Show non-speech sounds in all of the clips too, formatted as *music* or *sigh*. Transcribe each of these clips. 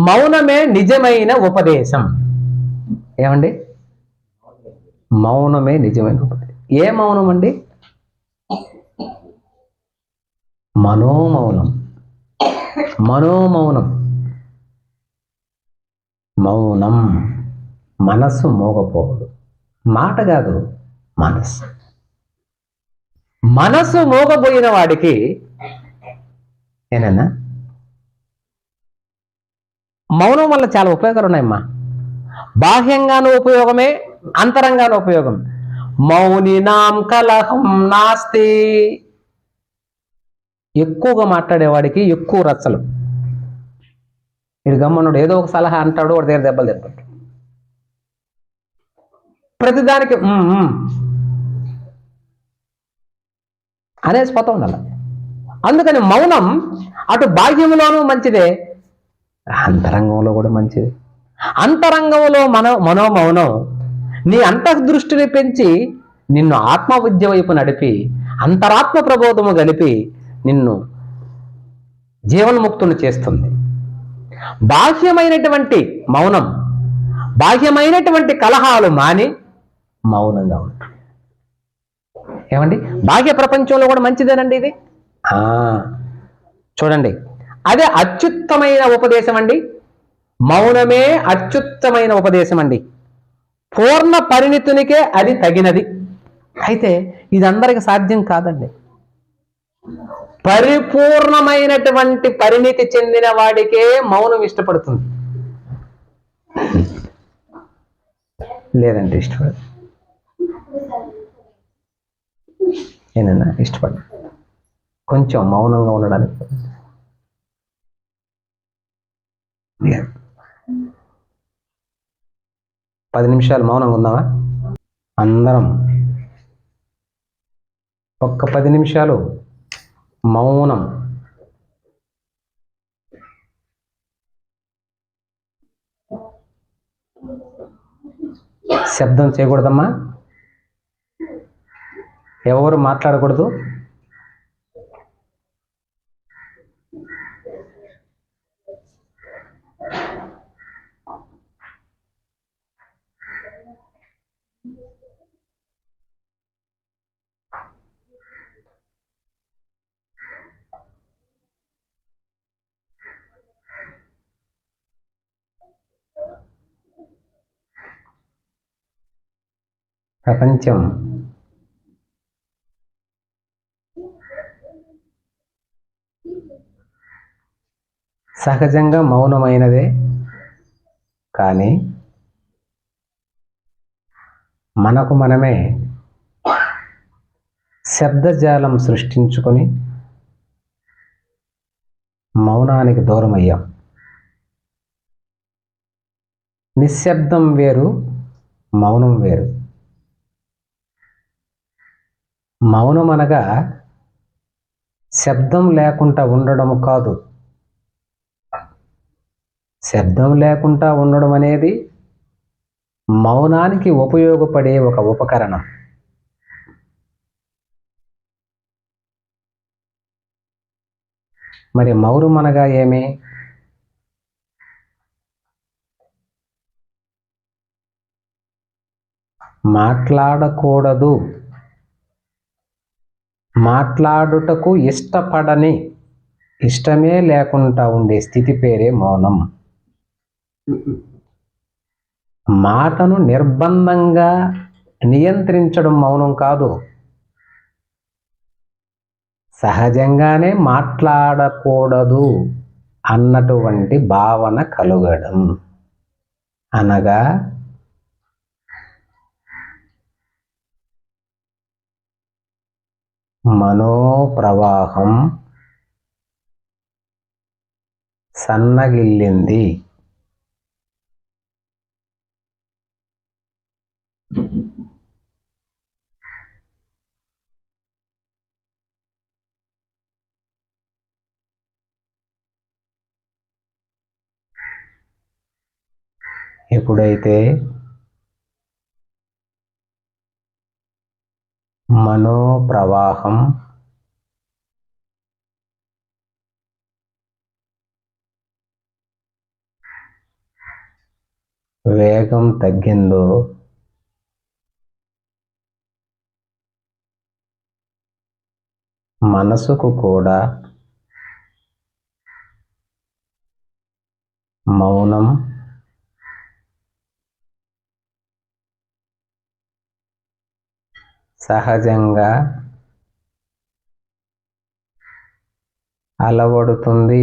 మౌనమే నిజమైన ఉపదేశం. ఏమండి? మౌనమే నిజమైన ఉపదేశం. ఏ మౌనం అండి? మనోమౌనం. మనోమౌనం. మౌనం. మనస్సు మోగపోదు మాట కాదు మనస్సు. మనస్సు మోగబోయిన వాడికి ఏనన్నా? మౌనం వల్ల చాలా ఉపయోగాలు ఉన్నాయమ్మా. బాహ్యంగాను ఉపయోగమే అంతరంగాను ఉపయోగం. మౌనినాం కలహం నాస్తి. ఎక్కువగా మాట్లాడేవాడికి ఎక్కువ రచ్చలు. ఇడు గమ్మనుడు ఏదో ఒక సలహా అంటాడు వాడి దగ్గర దెబ్బలు తింటాడు. ప్రతిదానికి అనేసి పోతా ఉండాలి. అందుకని మౌనం అటు బాహ్యంలోనూ మంచిదే అంతరంగంలో కూడా మంచిది. అంతరంగంలో మన మనోమౌనం నీ అంతర్దృష్టిని పెంచి నిన్ను ఆత్మ విద్య వైపు నడిపి అంతరాత్మ ప్రబోధము గలిపి నిన్ను జీవన్ముక్తుని చేస్తుంది. బాహ్యమైనటువంటి మౌనం బాహ్యమైనటువంటి కలహాలు మాని మౌనంగా ఉంటుంది ఏమండి? బాహ్య ప్రపంచంలో కూడా మంచిదేనండి ఇది? ఆ, చూడండి. అదే అత్యుత్తమైన ఉపదేశం అండి మౌనమే అత్యుత్తమైన ఉపదేశం అండి పూర్ణ పరిణితునికే అది తగినది. అయితే ఇది అందరికి సాధ్యం కాదండి. పరిపూర్ణమైనటువంటి పరిణితి చెందిన వాడికే మౌనం ఇష్టపడుతుంది. లేదండి ఇష్టపడదు. ఏనన్నా ఇష్టపడ కొంచెం మౌనంగా ఉండడానికి లేదు. పది నిమిషాలు మౌనంగా ఉందామా అందరం ఒక్క పది నిమిషాలు మౌనం. శబ్దం చేయకూడదమ్మా. ఎవరు మాట్లాడకూడదు? ప్రపంచం. సహజంగా మౌనమైనదే కానీ మనకు మనమే శబ్దజాలం సృష్టించుకొని మౌనానికి దూరం అయ్యాం నిశ్శబ్దం వేరు మౌనం వేరు. మౌనం అనగా శబ్దం లేకుండా ఉండడం కాదు. శబ్దం లేకుండా ఉండడం అనేది మౌనానికి ఉపయోగపడే ఒక ఉపకరణం. మరి మౌనం అనగా ఏమి? మాట్లాడకూడదు. మాట్లాడుటకు ఇష్టపడని ఇష్టమే లేకుండా ఉండే స్థితి పేరే మౌనం. మాటను నిర్బంధంగా నియంత్రించడం మౌనం కాదు. సహజంగానే మాట్లాడకూడదు అన్నటువంటి భావన కలగడం. అనగా మనోప్రవాహం సన్నగిల్లింది. ఎప్పుడైతే మనోప్రవాహం. వేగం తగ్గిందో మనసుకు కూడా మౌనం సహజంగా అలవడుతుంది.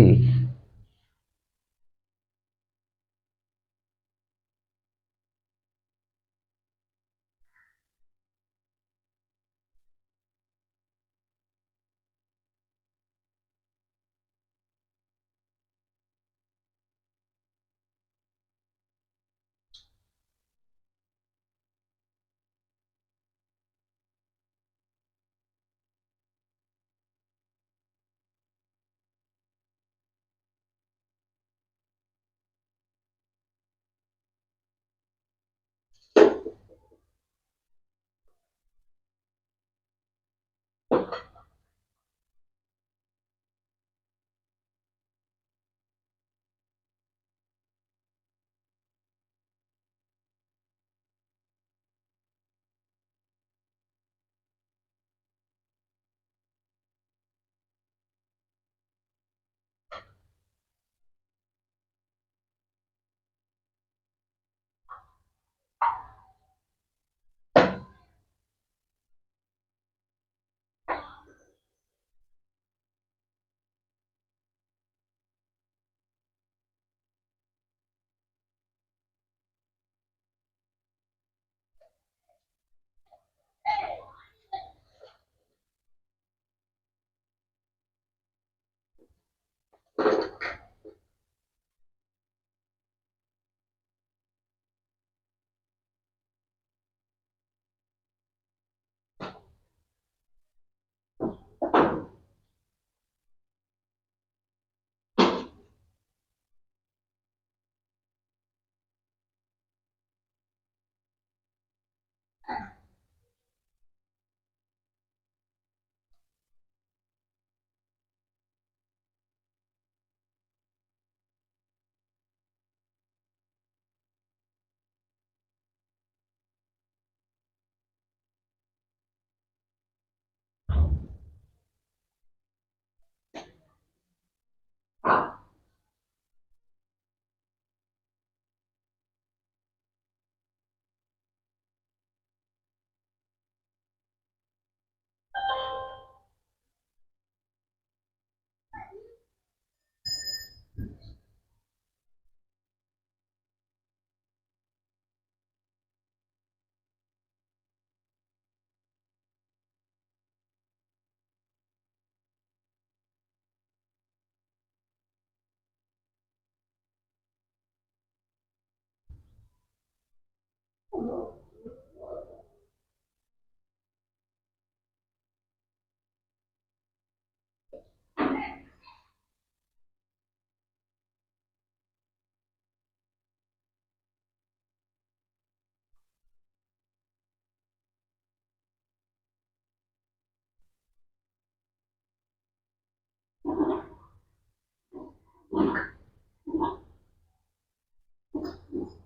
Thank you.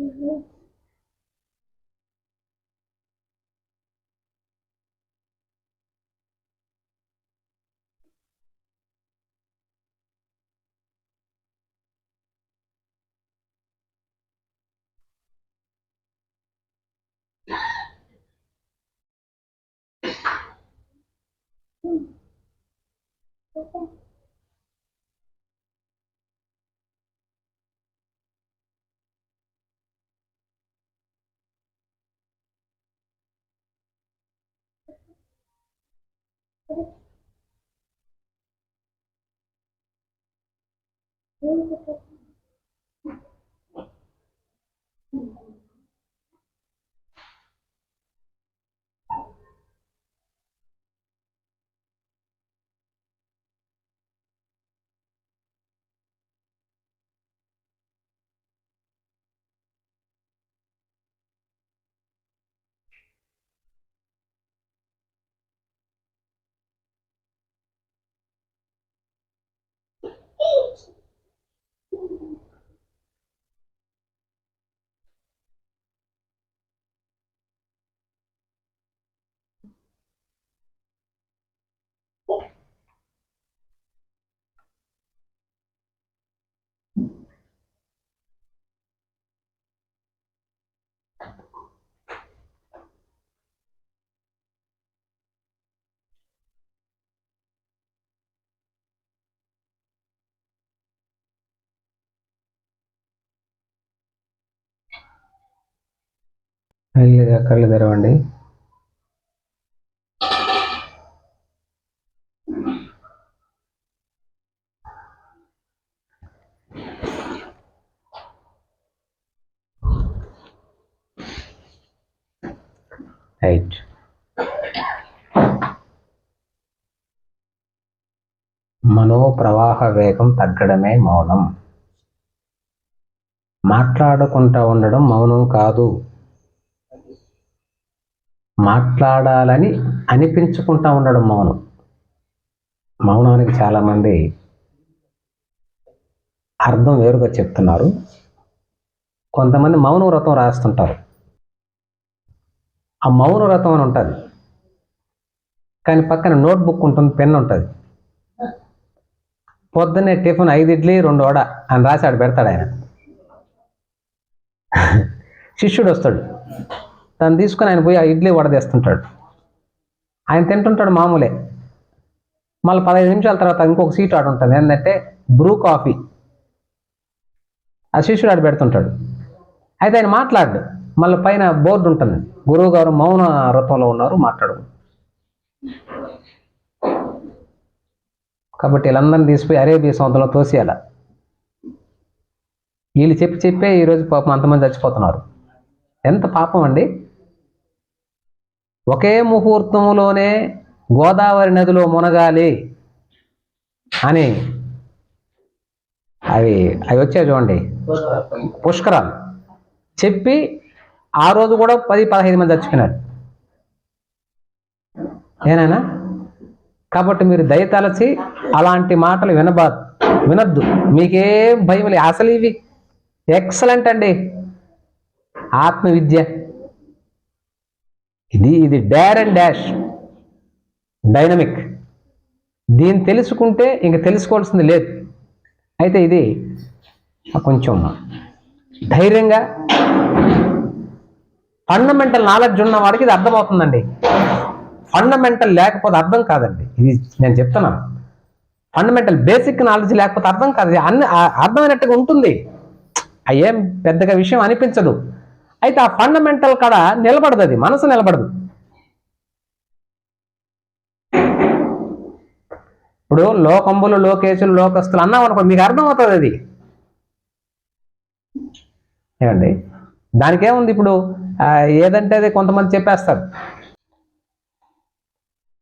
Mm-hmm. Thank you. మెల్లిగా కళ్ళు తెరవండి. రైట్. మనోప్రవాహ వేగం తగ్గడమే మౌనం. మాట్లాడకుండా ఉండడం మౌనం కాదు. మాట్లాడాలని అనిపించుకుంటా ఉండడం మౌనం. మౌనానికి చాలామంది అర్థం వేరుగా చెప్తున్నారు. కొంతమంది మౌన వ్రతం రాస్తుంటారు. ఆ మౌన వ్రతం అని ఉంటుంది. కానీ పక్కన నోట్బుక్ ఉంటుంది పెన్ ఉంటుంది. పొద్దున్నే టిఫిన్ ఐదు ఇడ్లీ రెండు వడ అని రాశాడు పెడతాడు ఆయన. *laughs* శిష్యుడు వస్తాడు. తను తీసుకొని ఆయన పోయి ఆ ఇడ్లీ వడదేస్తుంటాడు ఆయన తింటుంటాడు మామూలే. మళ్ళీ పదహైదు నిమిషాల తర్వాత ఇంకొక సీట్ ఆడు ఉంటుంది. ఏంటంటే బ్రూ కాఫీ. ఆ శిష్యుడు ఆడు పెడుతుంటాడు. అయితే ఆయన మాట్లాడు. మళ్ళీ పైన బోర్డు ఉంటుంది. గురువు గారు మౌన వ్రతంలో ఉన్నారు మాట్లాడు కాబట్టి వీళ్ళందరినీ తీసిపోయి అరేబియా సముద్రంలో తోసేయాల. వీళ్ళు చెప్పి చెప్పే ఈరోజు పాపం అంతమంది చచ్చిపోతున్నారు. ఎంత పాపం అండి? ఒకే ముహూర్తంలోనే గోదావరి నదిలో మునగాలి అని అవి అవి వచ్చాయి చూడండి. పుష్కరాలు. చెప్పి ఆ రోజు కూడా పది పదహైదు మంది చచ్చిపోయినారు. ఏనాయనా కాబట్టి మీరు దయతలచి అలాంటి మాటలు వినబా వినద్దు. మీకేం భయం లేదు. అసలు ఇవి. ఎక్సలెంట్ అండి. ఆత్మవిద్య. ఇది ఇది డేర్ అండ్ డాష్ డైనమిక్ దీన్ని తెలుసుకుంటే ఇంక తెలుసుకోవాల్సింది లేదు. అయితే ఇది కొంచెం ధైర్యంగా ఫండమెంటల్ నాలెడ్జ్ ఉన్న వాడికి ఇది అర్థమవుతుందండి. ఫండమెంటల్ లేకపోతే అర్థం కాదండి. ఇది నేను చెప్తున్నాను. ఫండమెంటల్ బేసిక్ నాలెడ్జ్ లేకపోతే అర్థం కాదు. అన్ని అర్థమైనట్టుగా ఉంటుంది. అయ్యేం పెద్దగా విషయం అనిపించదు. అయితే ఆ ఫండమెంటల్ కాడ నిలబడదు అది మనసు నిలబడదు. ఇప్పుడు లోకంబులు లోకేశులు లోకస్తులు అన్నాం అనుకో మీకు అర్థమవుతుంది అది. ఏమండి? దానికి ఏముంది ఇప్పుడు ఏదంటే అది కొంతమంది చెప్పేస్తారు.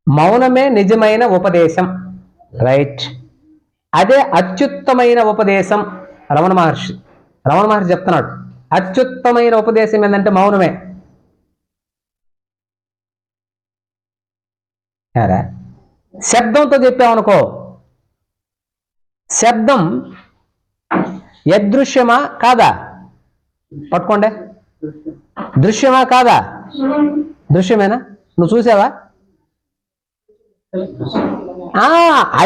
మౌనమే నిజమైన ఉపదేశం. రైట్. అదే అత్యుత్తమైన ఉపదేశం రమణ మహర్షి. రమణ మహర్షి చెప్తున్నాడు. అత్యుత్తమైన ఉపదేశం ఏంటంటే మౌనమే. శబ్దంతో చెప్పామనుకో శబ్దం యదృశ్యమా కాదా? పట్టుకోండి. దృశ్యమా కాదా? దృశ్యమేనా? నువ్వు చూసావా? ఆ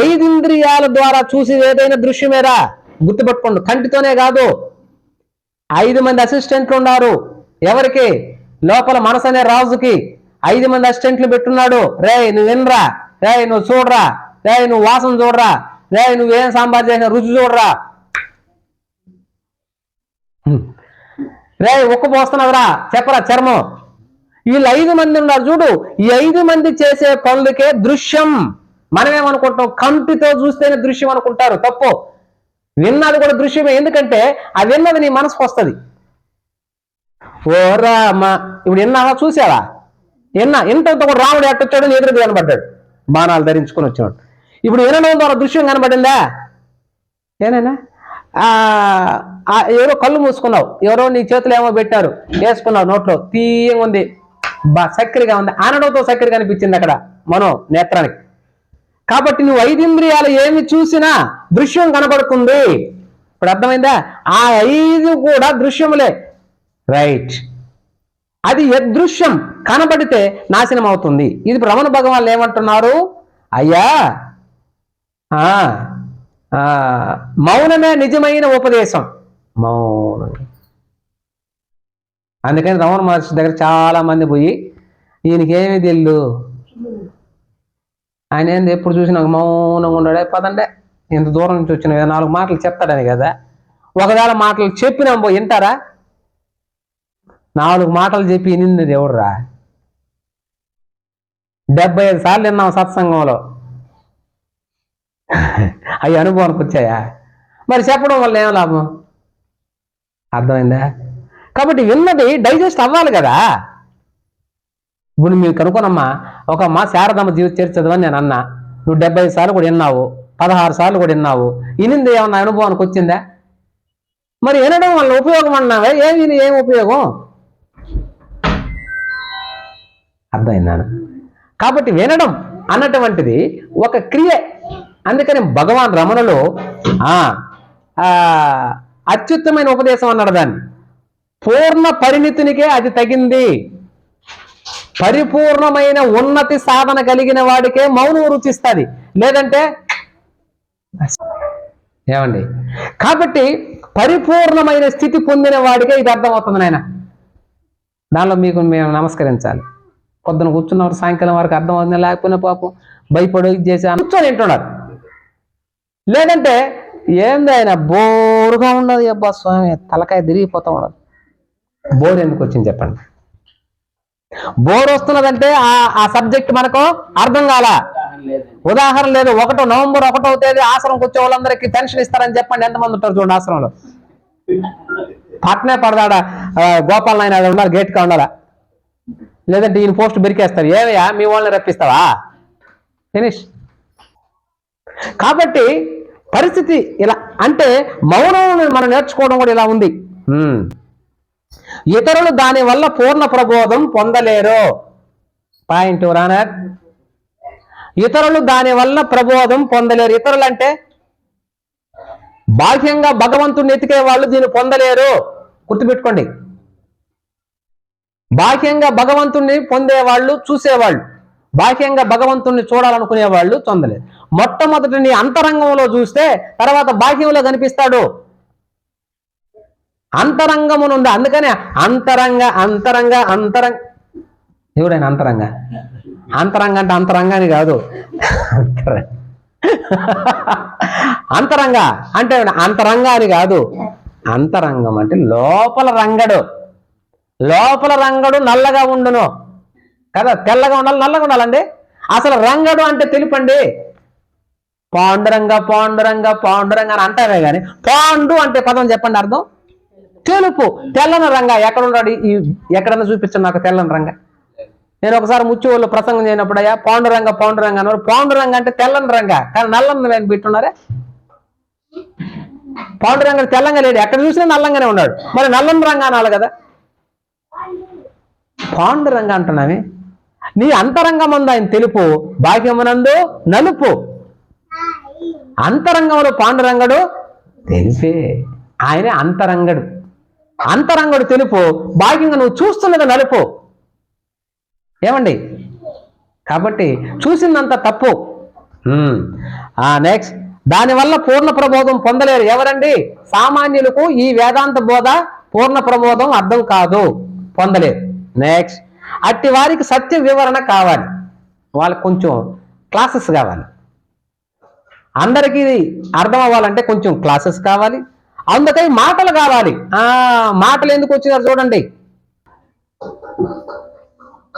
ఐదు ఇంద్రియాల ద్వారా చూసేది ఏదైనా దృశ్యమేరా? గుర్తుపట్టుకోండి. కంటితోనే కాదు. ఐదు మంది అసిస్టెంట్లు ఉన్నారు. ఎవరికి? లోపల మనసు అనే రాజుకి ఐదు మంది అసిస్టెంట్లు పెట్టున్నాడు. రే నువ్వు వినరా? రే నువ్వు చూడరా? రే నువ్వు వాసన చూడరా? రే నువ్వేం సాంబార్ చేసిన రుచి చూడరా? రే ఉక్కు పోస్తున్నావురా. చెప్పరా చర్మం. వీళ్ళు ఐదు మంది ఉన్నారు చూడు. ఈ ఐదు మంది చేసే పనులకే దృశ్యం. మనమేమనుకుంటాం కంటితో చూస్తేనే దృశ్యం అనుకుంటారు. తప్పు. విన్నది కూడా దృశ్యమే. ఎందుకంటే ఆ విన్నది నీ మనసుకు వస్తుంది. ఓ రామ ఇప్పుడు విన్నావా చూసావా విన్నా. ఇంత కూడా రాముడు ఎట్టొచ్చాడు ఎదురు కనబడ్డాడు. బాణాలు ధరించుకొని వచ్చాడు. ఇప్పుడు వినడం ద్వారా దృశ్యం కనబడిందా? ఏనైనా? ఆ, ఆ, ఎవరో కళ్ళు మూసుకున్నావు. ఎవరో నీ చేతులు ఏమో పెట్టారు. వేసుకున్నావు నోట్లో. తీయంగా ఉంది. బా చక్కెరగా ఉంది. ఆనడంతో చక్కెర కనిపించింది అక్కడ మనో నేత్రానికి. కాబట్టి నువ్వు ఐదింద్రియాలు ఏమి చూసినా దృశ్యం కనబడుతుంది ఇప్పుడు అర్థమైందా? ఆ ఐదు కూడా దృశ్యములే. రైట్ అది యదృశ్యం కనబడితే నాశనం అవుతుంది ఇది రమణ భగవాన్లు ఏమంటున్నారు? అయ్యా మౌనమే నిజమైన ఉపదేశం. మౌనం అందుకని రమణ మహర్షి దగ్గర చాలా మంది పోయి ఈయనకి ఏమి తెల్లు ఆయన ఏంది? ఎప్పుడు చూసినాక మౌనంగా ఉన్నాడే. పదండే. ఇంత దూరం నుంచి వచ్చిన నాలుగు మాటలు చెప్తాడని కదా. ఒకవేళ మాటలు చెప్పినా పో వింటారా? నాలుగు మాటలు చెప్పి వినింది ఎవడురా? డెబ్బై ఐదు సార్లు విన్నాం సత్సంగంలో. అవి అనుభవానికి వచ్చాయా? మరి చెప్పడం వల్ల ఏం లాభం? అర్థమైందా? కాబట్టి విన్నది డైజెస్ట్ అవ్వాలి కదా. ఇప్పుడు మీరు కనుకోనమ్మా ఒక అమ్మ శారదమ్మ జీవిత చరిత్ర చదవని నేను అన్నా. నువ్వు డెబ్బై ఐదు సార్లు కూడా విన్నావు పదహారు సార్లు కూడా విన్నావు. ఇనింది ఏమన్నా అనుభవానికి వచ్చిందా? మరి వినడం వల్ల ఉపయోగం అన్నావే ఏం విని ఏం ఉపయోగం? అర్థమైందాను కాబట్టి వినడం అన్నటువంటిది ఒక క్రియ. అందుకని భగవాన్ రమణలో ఆ, ఆ, అత్యుత్తమైన ఉపదేశం అన్నాడు దాన్ని. పూర్ణ పరిణితునికే అది తగింది. పరిపూర్ణమైన ఉన్నతి సాధన కలిగిన వాడికే మౌనం రుచిస్తుంది లేదంటే ఏమండి? కాబట్టి పరిపూర్ణమైన స్థితి పొందిన వాడికే ఇది అర్థమవుతుంది నాయన. దానిలో మీకు మేము నమస్కరించాలి. పొద్దున కూర్చున్నవారు సాయంకాలం వరకు అర్థమవుతుంది లేకపోయినా పాపం భయపడు ఇది చేసి కూర్చొని వింటున్నారు. లేదంటే ఏంది ఆయన? బోరుగా ఉండదు అబ్బా స్వామి. తలకాయ తిరిగిపోతూ ఉండదు బోర్ ఎందుకు వచ్చింది చెప్పండి. బోర్ వస్తున్నదంటే ఆ ఆ సబ్జెక్ట్ మనకు అర్థం కాల. ఉదాహరణ లేదు ఒకటో నవంబర్ ఒకటో తేదీ ఆశ్రమంకి వచ్చే వాళ్ళందరికీ పెన్షన్ ఇస్తారని చెప్పండి ఎంతమంది ఉంటారు చూడండి ఆశ్రమంలో. పట్నే పడదాడ? గోపాల గోపాల్ నాయన ఉన్నారు గేట్ కా ఉండాలా? లేదంటే ఈయన పోస్ట్ బెరికేస్తారు. ఏవయ్యా మీ వాళ్ళని రప్పిస్తావా? ఫినిష్ కాబట్టి పరిస్థితి ఇలా అంటే మౌనం మనం నేర్చుకోవడం కూడా ఇలా ఉంది. ఇతరులు దాని వల్ల పూర్ణ ప్రబోధం పొందలేరు. పాయింట్ రానర్. ఇతరులు దానివల్ల ప్రబోధం పొందలేరు. ఇతరులు అంటే బాహ్యంగా భగవంతుడిని ఎతికే వాళ్ళు దీన్ని పొందలేరు. గుర్తుపెట్టుకోండి. బాహ్యంగా భగవంతుణ్ణి పొందేవాళ్ళు చూసేవాళ్ళు. బాహ్యంగా భగవంతుణ్ణి చూడాలనుకునే వాళ్ళు పొందలేరు మొట్టమొదటి నీ అంతరంగంలో చూస్తే తర్వాత బాహ్యంలో కనిపిస్తాడు. అంతరంగమునుంది అందుకనే అంతరంగ అంతరంగ అంతరంగ. ఎవడైనా అంతరంగ? అంతరంగ అంటే అంతరంగాని కాదు. అంతరంగ అంటే అంతరంగ అని కాదు. అంతరంగం అంటే లోపల రంగడు. లోపల రంగడు నల్లగా ఉండును. కదా? తెల్లగా ఉండాలి నల్లగా ఉండాలండి. అసలు రంగడు అంటే తెలుపండి? పాండురంగ పాండురంగ పాండురంగ అని అంటారే కానీ పాండు అంటే పదం చెప్పండి అర్థం? తెలుపు. తెల్లని రంగ ఎక్కడున్నాడు? ఈ ఎక్కడన్నా చూపించండి నాకు తెల్లని రంగ. నేను ఒకసారి ముచ్చివాళ్ళు ప్రసంగం చేయనప్పుడు అయ్యా పాండురంగ పాండురంగ అన్నారు. పాండురంగ అంటే తెల్లని రంగ. కానీ నల్లని నేను పెట్టున్నారే? పాండురంగ తెల్లంగా లేడు. ఎక్కడ చూసినా నల్లంగానే ఉన్నాడు. మరి నల్లని రంగ అనాలి కదా. పాండురంగ అంటున్నావి? నీ అంతరంగం ఉంది ఆయన తెలుపు. బాహ్యమునందు నలుపు. అంతరంగంలో పాండురంగడు తెలిసే. ఆయన అంతరంగడు. అంతరంగుడు తెలుపు భాగ్యంగా నువ్వు చూస్తున్నది నలుపు. ఏమండి? కాబట్టి చూసిందంత తప్పు. నెక్స్ట్ దానివల్ల పూర్ణ ప్రబోధం పొందలేరు. ఎవరండి? సామాన్యులకు ఈ వేదాంత బోధ పూర్ణ ప్రబోధం అర్థం కాదు. పొందలేరు. నెక్స్ట్ అట్టి వారికి సత్య వివరణ కావాలి. వాళ్ళకి కొంచెం క్లాసెస్ కావాలి. అందరికీ అర్థం అవ్వాలంటే కొంచెం క్లాసెస్ కావాలి. అందుకై మాటలు కావాలి. ఆ మాటలు ఎందుకు వచ్చినారు చూడండి.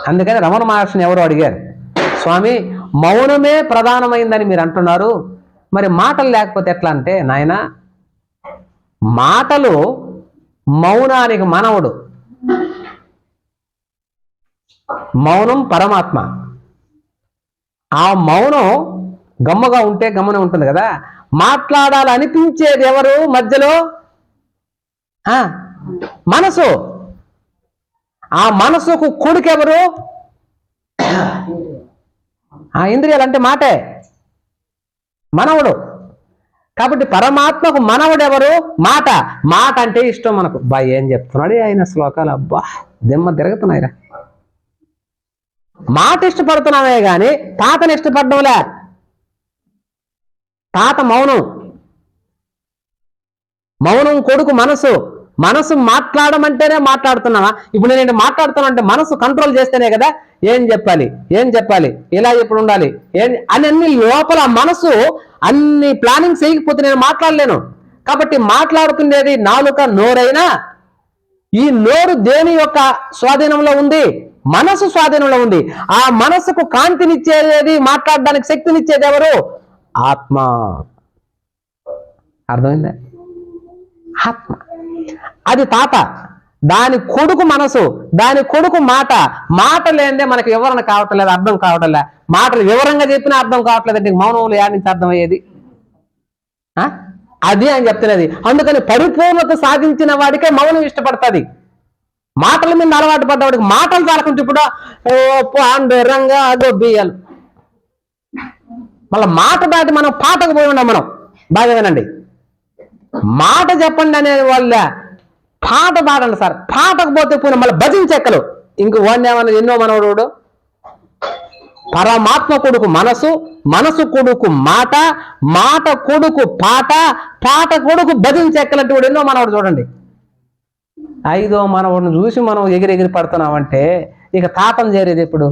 అందుకని రమణ మహర్షిని ఎవరు అడిగారు. స్వామి మౌనమే ప్రధానమైందని మీరు అంటున్నారు. మరి మాటలు లేకపోతే ఎట్లా అంటే నాయన మాటలు మౌనానికి మనవుడు. మౌనం పరమాత్మ. ఆ మౌనం గమ్మగా ఉంటే గమ్మనే ఉంటుంది కదా. మాట్లాడాలనిపించేది ఎవరు మధ్యలో? ఆ, మనసు. ఆ మనసుకు కొడుకెవరు? ఆ ఇంద్రియాలు అంటే మాటే. మనవుడు. కాబట్టి పరమాత్మకు మనవుడు ఎవరు మాట. మాట అంటే ఇష్టం మనకు. బా ఏం చెప్తున్నాడు ఆయన శ్లోకాలు? అబ్బా దిమ్మ తిరుగుతున్నాయిరా. మాట ఇష్టపడుతున్నామే కానీ తాతని ఇష్టపడడంలే తాత మౌనం. మౌనం కొడుకు మనసు. మనసు మాట్లాడమంటేనే మాట్లాడుతున్నావా? ఇప్పుడు నేను మాట్లాడుతున్నా అంటే మనసు కంట్రోల్ చేస్తేనే కదా? ఏం చెప్పాలి? ఏం చెప్పాలి? ఇలా ఇప్పుడు ఉండాలి? ఏం అని అన్ని లోపల మనసు అన్ని ప్లానింగ్ చేయకపోతే నేను మాట్లాడలేను. కాబట్టి మాట్లాడుతుండేది నాలుక నోరైనా ఈ నోరు దేని యొక్క స్వాధీనంలో ఉంది? మనసు స్వాధీనంలో ఉంది. ఆ మనసుకు కాంతినిచ్చేది మాట్లాడడానికి శక్తినిచ్చేది ఎవరు? ఆత్మ. అర్థమైందా? ఆత్మ. అది తాత. దాని కొడుకు మనసు దాని కొడుకు మాట. మాట లేదే మనకు వివరణ కావట్లేదు? అర్థం కావట్లే మాటలు వివరంగా చెప్పినా అర్థం కావట్లేదు? అంటే మౌనంలో యాడ్ నుంచి అర్థమయ్యేది? ఆ? అది అని చెప్తున్నది. అందుకని పరిపూర్ణత సాధించిన వాడికే మౌనం ఇష్టపడుతుంది. మాటల మీద అలవాటు పడ్డవాడికి మాటలు చాలకుంటే ఇప్పుడు ఓ పాండురంగా గొబ్బియ్యాలు మళ్ళీ మాట దాటి మనం పాటకు పోయి ఉన్నాం మనం. బాగా వినండి. మాట చెప్పండి అనే వాళ్ళ పాట పాడండి సార్. పాటకు పోతే పోయిన మళ్ళీ భజించెక్కలు ఇంక వాడిని ఏమన్నా ఎన్నో మనవడు పరమాత్మ కొడుకు మనసు మనసు కొడుకు మాట మాట కొడుకు పాట పాట కొడుకు భజించెక్కలంటే కూడా ఎన్నో మనవడు చూడండి. ఐదో మనవడిని చూసి మనం ఎగిరెగిరి పడుతున్నామంటే ఇక తాతం చేరేది ఎప్పుడు?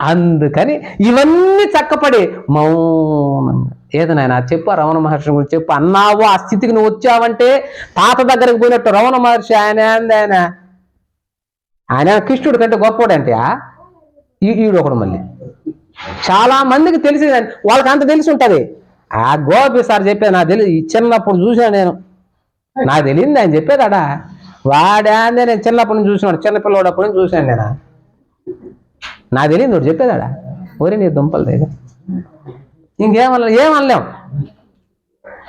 అందుకని ఇవన్నీ చక్కపడి మౌనంగా. ఏదో నాయన చెప్పు రమణ మహర్షి గురించి చెప్పు. అన్నావు ఆ స్థితికి నువ్వు వచ్చావంటే తాత దగ్గరికి పోయినట్టు రమణ మహర్షి ఆయన ఆయన. ఆయన కృష్ణుడి కంటే గొప్పవాడంటే ఈడు ఒకడు మళ్ళీ. చాలా మందికి తెలిసి వాళ్ళకి అంత తెలిసి ఉంటది. ఆ గోపి సార్ చెప్పేది నా తెలియదు చిన్నప్పుడు చూసాను నేను. నాకు తెలియదు ఆయన చెప్పేదాడా వాడా నేను చిన్నప్పటి నుంచి చూసినాడు. చిన్నపిల్లడప్పటి నుంచి చూశాను నేను. నా తెలియదు నువ్వు చెప్పేదాడా? ఒరే నీ దుంపలు దగ్గర ఇంకేమన్నా ఏమనలేం.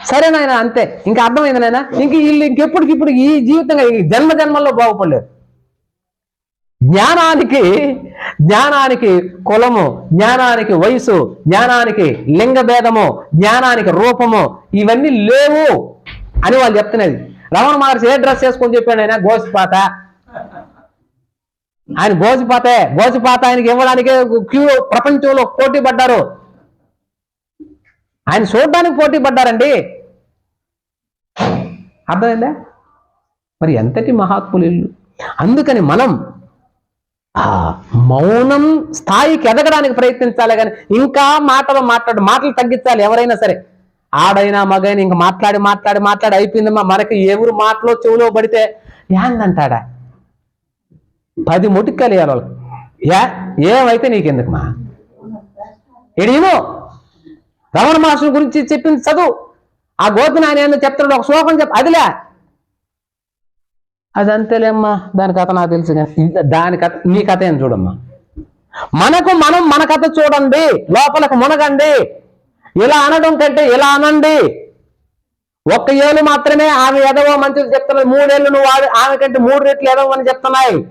సరే నాయన అంతే. ఇంకా అర్థమైంది నాయన? ఇంక వీళ్ళు ఇంకెప్పటికిప్పుడు ఈ జీవితంగా ఈ జన్మ జన్మల్లో బాగుపడలేరు జ్ఞానానికి జ్ఞానానికి కులము జ్ఞానానికి వయసు జ్ఞానానికి లింగ భేదము జ్ఞానానికి రూపము ఇవన్నీ లేవు అని వాళ్ళు చెప్తున్నది. రమణ మహర్షి ఏ డ్రెస్ వేసుకొని చెప్పాడు ఆయన గోసిపాత ఆయన భోజపాతే భోజపాత ఆయనకి ఇవ్వడానికి క్యూ ప్రపంచంలో పోటీ పడ్డారు. ఆయన చూడడానికి పోటీ పడ్డారండి. అర్థమైందా? మరి ఎంతటి మహాత్ములు వీళ్ళు అందుకని మనం ఆ మౌనం స్థాయికి ఎదగడానికి ప్రయత్నించాలి కానీ ఇంకా మాటలు మాట్లాడు మాటలు తగ్గించాలి ఎవరైనా సరే. ఆడైనా మగైనా ఇంకా మాట్లాడి మాట్లాడి మాట్లాడి అయిపోయిందమ్మా. మనకి ఎవరు మాటలో చెవులో పడితే యాందంటాడా పది ముటిక్కలు ఇవ్వాలి వాళ్ళకి. యా ఏమైతే నీకెందుకు మా ఎడీను రమణ మహర్షి గురించి చెప్పింది చదువు. ఆ గోపిని ఆయన ఏందో చెప్తున్నాడు ఒక శ్లోకం చెప్ అదిలే. అది అంతేలేమ్మా దాని కథ నాకు తెలుసు దాని కథ నీ కథ ఏం చూడమ్మా? మనకు మనం మన కథ చూడండి లోపలకు మునగండి. ఇలా అనడం కంటే ఇలా అనండి. ఒక్క ఏళ్ళు మాత్రమే ఆమె ఎదవో మంచిది చెప్తున్నది మూడేళ్ళు నువ్వు ఆమె- కంటే మూడు రెట్లు ఎదవో అని చెప్తున్నాయి.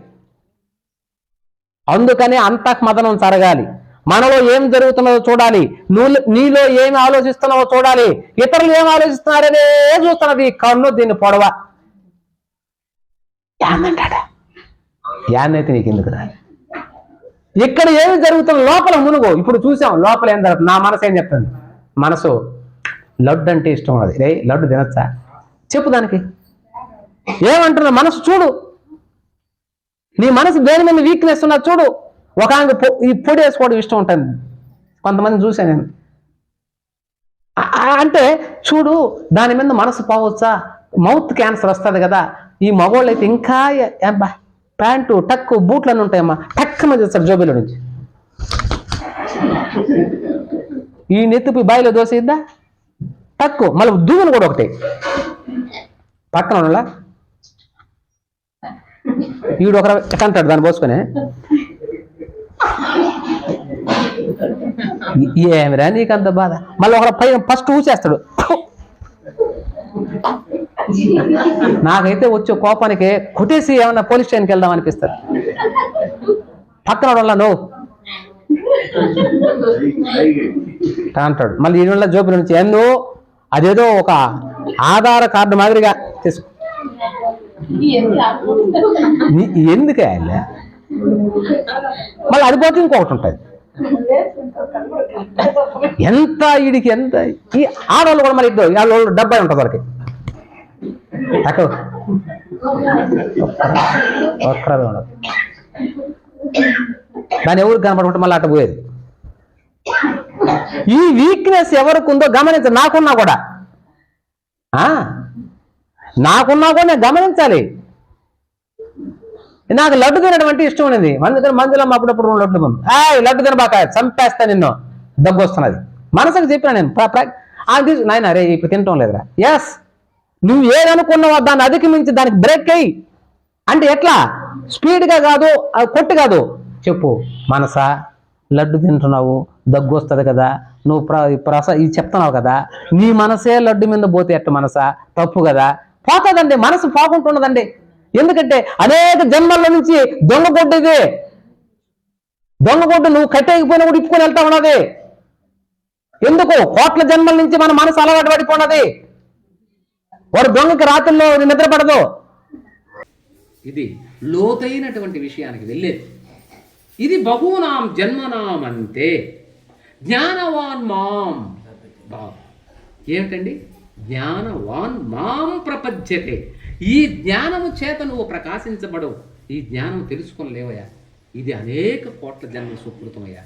అందుకనే అంతఃమదనం జరగాలి. మనలో ఏం జరుగుతున్నదో చూడాలి. నువ్వు నీలో ఏమి ఆలోచిస్తున్నావో చూడాలి. ఇతరులు ఏం ఆలోచిస్తున్నారనే చూస్తున్నది కన్ను దీన్ని పొడవ. యాందంటాడా యాన్నైతే నీకు ఎందుకు రాలి ఇక్కడ ఏమి జరుగుతున్న లోపల మునుగు. ఇప్పుడు చూసాం లోపల ఏం జరుగుతుంది? నా మనసు ఏం చెప్తుంది? మనసు లడ్డు అంటే ఇష్టం ఉన్నది. రే లడ్డు తినచ్చా? చెప్పు దానికి. ఏమంటున్నా? మనసు చూడు. నీ మనసు దేని మీద వీక్నెస్ ఉన్నా చూడు. ఒక పొ- ఈ పొడి వేసుకోవడం ఇష్టం ఉంటుంది. కొంతమంది చూశాను నేను. అంటే చూడు దాని మీద మనసు పోవచ్చా? మౌత్ క్యాన్సర్ వస్తుంది కదా. ఈ మగోళ్ళు అయితే ఇంకా ప్యాంటు టక్కు బూట్లు అన్నీ ఉంటాయమ్మా. టక్ మీద చేస్తారు జోబీలో నుంచి. ఈ నెత్తిపి బాయిలో దోశ ఇద్దా? టక్కు మళ్ళీ దూములు కూడా ఒకటే. పక్కన ఉన్నలా వీడు ఒక ఎక్కంటాడు దాన్ని పోసుకొని. ఏమిరా అంత బాధ? మళ్ళీ ఒక పైన ఫస్ట్ ఊసేస్తాడు. నాకైతే వచ్చే కోపానికి కొట్టేసి ఏమన్నా పోలీస్ స్టేషన్కి వెళ్దాం అనిపిస్తారు. పక్కన వల్ల నువ్వు అంటాడు. మళ్ళీ ఈ వల్ల జోబుల నుంచి ఎందు అదేదో ఒక ఆధార్ కార్డు మాదిరిగా తీసుకో. ఎందుకే మళ్ళీ అది పోతే ఇంకొకటి ఉంటుంది. ఎంత వీడికి ఎంత? ఈ ఆడవాళ్ళు కూడా మరి ఇద్దరు వాళ్ళు డెబ్బై ఉంటుంది వాళ్ళకి. అక్కడ ఉండదు. దాని ఎవరికి కనపడుకుంటే మళ్ళీ అట్ట పోయేది. ఈ వీక్నెస్ ఎవరికి ఉందో గమనించ నాకున్నా కూడా. ఆ? నాకున్నా కూడా నేను గమనించాలి. నాకు లడ్డు తినడం అంటే ఇష్టం ఉన్నది అందుకని మందులమ్మ అప్పుడప్పుడు రెండు లడ్డు ఏ లడ్డు తినబాక చంపేస్తా నిన్ను. దగ్గు వస్తున్నది మనసుకు చెప్పిన నేను ప్ర- ఆ తీసు నాయన రే ఇప్పుడు తినటం లేదురా. ఎస్ నువ్వు ఏదనుకున్నావో దాన్ని అధిగమించి దానికి బ్రేక్ అయ్యి అంటే ఎట్లా? స్పీడ్గా కాదు అది కొట్టు కాదు. చెప్పు. మనసా? లడ్డు తింటున్నావు దగ్గు వస్తుంది కదా. నువ్వు ప్ర ప్రస ఇది చెప్తున్నావు కదా. నీ మనసే లడ్డు మీద పోతే ఎట్ట మనసా? తప్పు కదా. పోతుందండి మనసు పోకుంటున్నదండి. ఎందుకంటే అనేక జన్మల నుంచి దొంగ కొట్టు ఇది. దొంగ నువ్వు కట్టేయకపోయినా కూడా ఇప్పుకొని వెళ్తా ఉన్నది ఎందుకు? కోట్ల జన్మల నుంచి మన మనసు అలవాటు పడిపోన్నది వాడు దొంగకి రాత్రుల్లో నిద్రపడదు ఇది లోతైనటువంటి విషయానికి వెళ్ళేది. ఇది బహూనాం జన్మనాం అంటే జ్ఞానవాన్ మాం. ఏమిటండి? జ్ఞానవాన్ మాం ప్రపద్యతే. ఈ జ్ఞానము చేత నువ్వు ప్రకాశించబడవు. ఈ జ్ఞానం తెలుసుకోలేవయ్యా ఇది అనేక కోట్ల జన్మ సుకృతమయ్యా.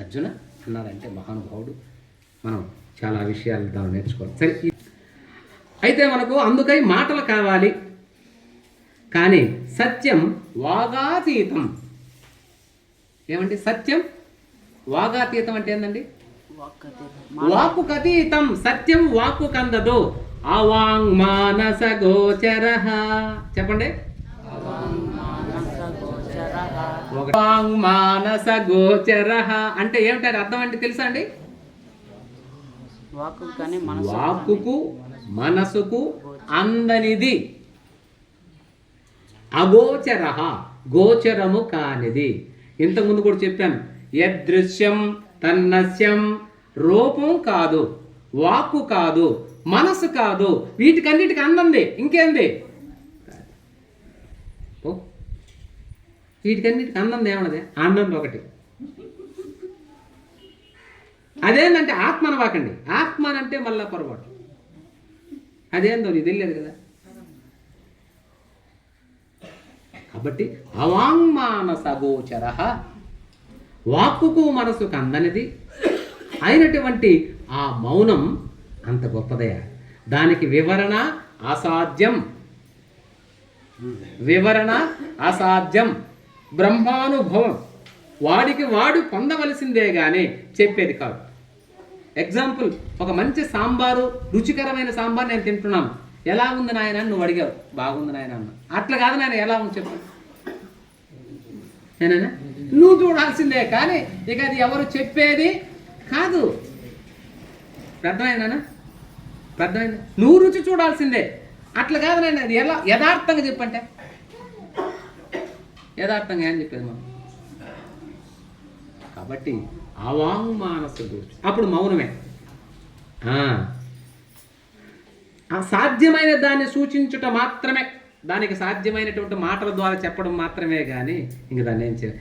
అర్జున అన్నాడంటే మహానుభావుడు మనం చాలా విషయాలు దాన్ని నేర్చుకోవాలి. సరే అయితే మనకు అందుకై మాటలు కావాలి. కానీ సత్యం వాగాతీతం. ఏమండి సత్యం? వాగాతీతం అంటే ఏందండి? వాక్కు అతీతం సత్యం వాక్కు కందదు అవాంగ్ మానస గోచర. చెప్పండి. అవాంగ్ మానస గోచర. అంటే ఏమిటారు అర్థం అంటే తెలుసా అండి? వాక్కుకు మనసుకు అందనిది అగోచర. గోచరము కానిది. ఇంతకుముందు కూడా చెప్పాను. యదృశ్యం తన్నస్యం రూపం కాదు వాక్కు కాదు మనసు కాదు వీటికన్నిటికి అందంది ఇంకేంది? వీటికన్నిటికి అందంది ఏమన్నది? ఆనందం ఒకటి. అదేంటంటే ఆత్మ అనవాకండి ఆత్మ అంటే మళ్ళా పొరపాటు. అదేందో నీకు తెలియదు కదా. కాబట్టి అవాంగ్మానస గోచర వాక్కుకు మనసుకు అందనిది అయినటువంటి ఆ మౌనం అంత గొప్పదయా దానికి వివరణ అసాధ్యం. వివరణ అసాధ్యం. బ్రహ్మానుభవం. వాడికి వాడు పొందవలసిందే కానీ చెప్పేది కాదు. ఎగ్జాంపుల్ ఒక మంచి సాంబారు రుచికరమైన సాంబార్ నేను తింటున్నాను. ఎలా ఉంది నాయన నువ్వు అడిగావు. బాగుంది నాయన అన్న. అట్లా కాదు నాయన ఎలా ఉంది చెప్పు. నేనా నువ్వు చూడాల్సిందే కానీ ఇక అది ఎవరు చెప్పేది? కాదు. అర్థమైందా అర్థమైంది? నువ్వు రుచి చూడాల్సిందే. అట్లా కాదు నేను అది ఎలా యథార్థంగా చెప్పంటే. యథార్థంగా ఏం చెప్పేది మనం? కాబట్టి అవాంగ్ మానసు అప్పుడు మౌనమే. ఆ. ఆ సాధ్యమైన దాన్ని సూచించుట మాత్రమే. దానికి సాధ్యమైనటువంటి మాటల ద్వారా చెప్పడం మాత్రమే కానీ ఇంక దాన్ని ఏం చేయాలి.